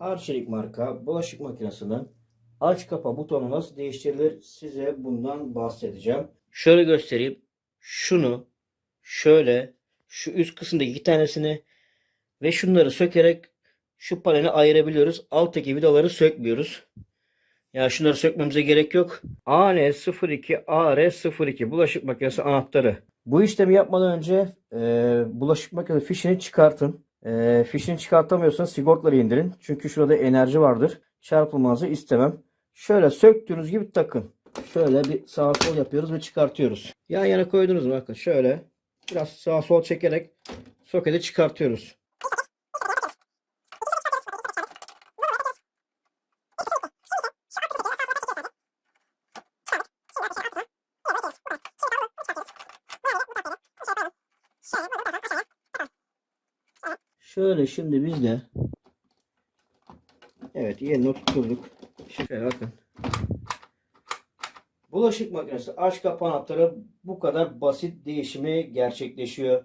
Arçelik marka bulaşık makinesinin aç kapa butonu nasıl değiştirilir size bundan bahsedeceğim. Şöyle göstereyim. Şunu şöyle şu üst kısımdaki iki tanesini ve şunları sökerek şu paneli ayırabiliyoruz. Alttaki vidaları sökmüyoruz. Ya şunları sökmemize gerek yok. AN02 AR02 bulaşık makinesi anahtarı. Bu işlemi yapmadan önce e, bulaşık makinesi fişini çıkartın. E, fişini çıkartamıyorsanız sigortaları indirin. Çünkü şurada enerji vardır. Çarpılmanızı istemem. Şöyle söktüğünüz gibi takın. Şöyle bir sağ sol yapıyoruz ve çıkartıyoruz. Yan yana koydunuz mu? Bakın şöyle biraz sağ sol çekerek soketi çıkartıyoruz. Şöyle şimdi biz de Evet yerine tutturduk. Şöyle bakın. Bulaşık makinesi aç kapa anahtarı bu kadar basit değişimi gerçekleşiyor.